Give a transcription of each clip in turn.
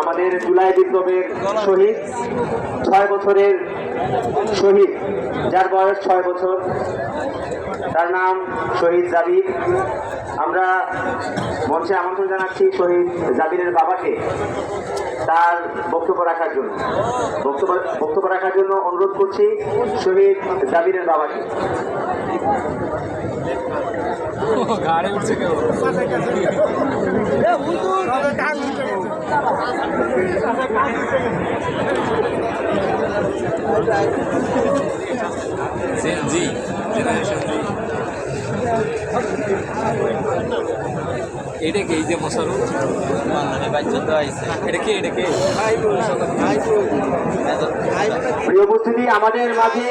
আমাদের জুলাই বিপ্লবের শহীদ ছয় বছরের শহীদ যার বয়স ছয় বছর। তার নাম শহীদ জাবির। আমরা মঞ্চে আমন্ত্রণ জানাচ্ছি শহীদ জাবিরের বাবাকে তার বক্তব্য রাখার জন্য। বক্তব্য বক্তব্য রাখার জন্য অনুরোধ করছি শহীদ জাবিরের বাবাকে। গাড়ি উঠছে কেউ? জি জেনারেশন এটা কে এই যে মশারু? এটা কে এটা কে? প্রিয় উপস্থিতি আমাদের মাঝে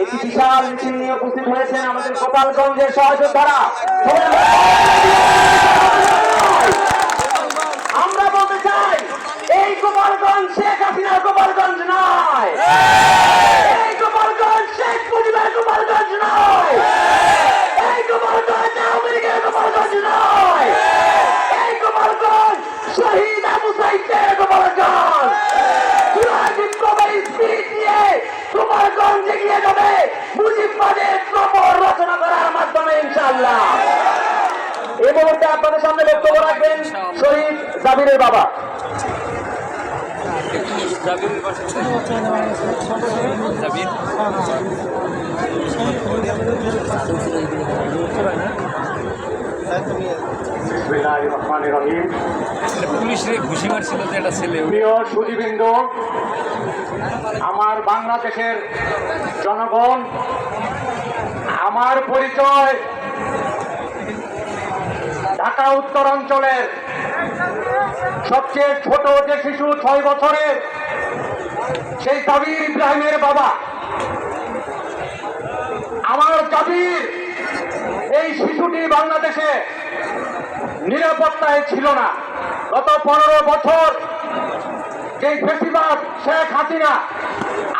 একটি বিশাল মিছিল নিয়ে উপস্থিত হয়েছেন আমাদের গোপালগঞ্জের সহযোদ্ধারা আমরা বলতে চাই এই গোপালগঞ্জ শেখ হাসিনার গোপালগঞ্জ নয় এই গোপালগঞ্জ শেখ মুজিবের গোপালগঞ্জ নয় এই গোপালগঞ্জ আওয়ামী লীগের গোপালগঞ্জ নয় এই গোপালগঞ্জ শহীদ আবু সাইদের গোপালগঞ্জ জুলাই বিপ্লবের স্পিরিট নিয়ে গোপালগঞ্জে গিয়ে যাবে। মুজিববাদের কবর রচনা করার মাধ্যমে ইনশাআল্লাহ। এই মুহূর্তে আপনাদের সামনে বক্তব্য রাখবেন শহীদ জাবিরের বাবা। জাবির? রহিম। পুলিশ রে ঘুষি মারছিল যে একটা ছেলে। প্রিয় সুদীবৃন্দ আমার বাংলাদেশের জনগণ আমার পরিচয় ঢাকা উত্তর অঞ্চলের সবচেয়ে ছোট যে শিশু ছয় বছরের সেই জাবির ইব্রাহিমের বাবা। আমার জাবির এই শিশুটি বাংলাদেশে নিরাপত্তায় ছিল না। গত পনেরো বছর যে বেশিরভাগ শেখ হাসিনা,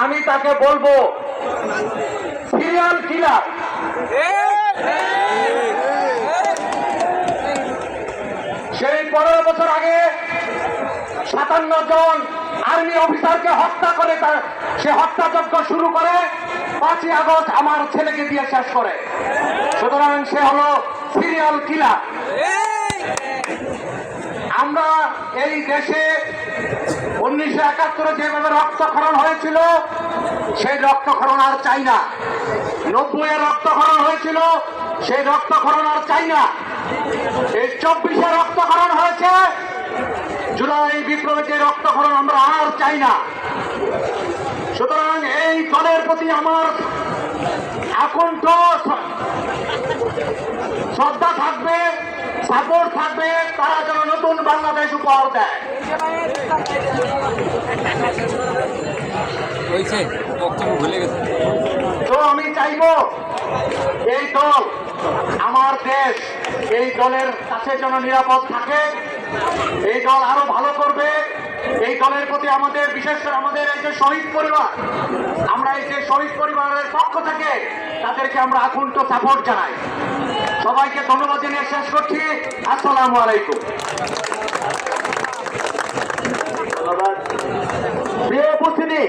আমি তাকে বলব সিরিয়াল কিলার সেই পনেরো বছর আগে সাতান্ন জন আর্মি অফিসারকে হত্যা করে তার, সে হত্যাযজ্ঞ শুরু করে, পাঁচই আগস্ট আমার ছেলেকে দিয়ে শেষ করে। সুতরাং সে হলো সিরিয়াল কিলার আমরা এই দেশে উনিশশো একাত্তরে যেভাবে রক্তক্ষরণ হয়েছিল, সেই রক্তক্ষরণ আর চাই না। নব্বই রক্তক্ষরণ হয়েছিল, সেই রক্তক্ষরণ আর চাই না। এই চব্বিশে রক্তক্ষরণ হয়েছে, জুলাই বিপ্লবে যে রক্তক্ষরণ আমরা আর চাই না। সুতরাং এই দলের প্রতি আমার আকণ্ঠ শ্রদ্ধা থাকবে। সাপোর্ট থাকবে তারা যেন নতুন বাংলাদেশ উপহার দেয়। তো আমি চাইব এই দল আমার দেশ এই দলের কাছে যেন নিরাপদ থাকে এই দল আরও ভালো করবে। দলের প্রতি আমাদের বিশেষ করে আমাদের এই যে শহীদ পরিবার আমরা এই যে শহীদ পরিবারের পক্ষ থেকে তাদেরকে আমরা আকুণ্ঠ সাপোর্ট জানাই। সবাইকে ধন্যবাদ জানিয়ে শেষ করছি। আসসালামু আলাইকুম। ধন্যবাদ। প্রিয় উপস্থিতি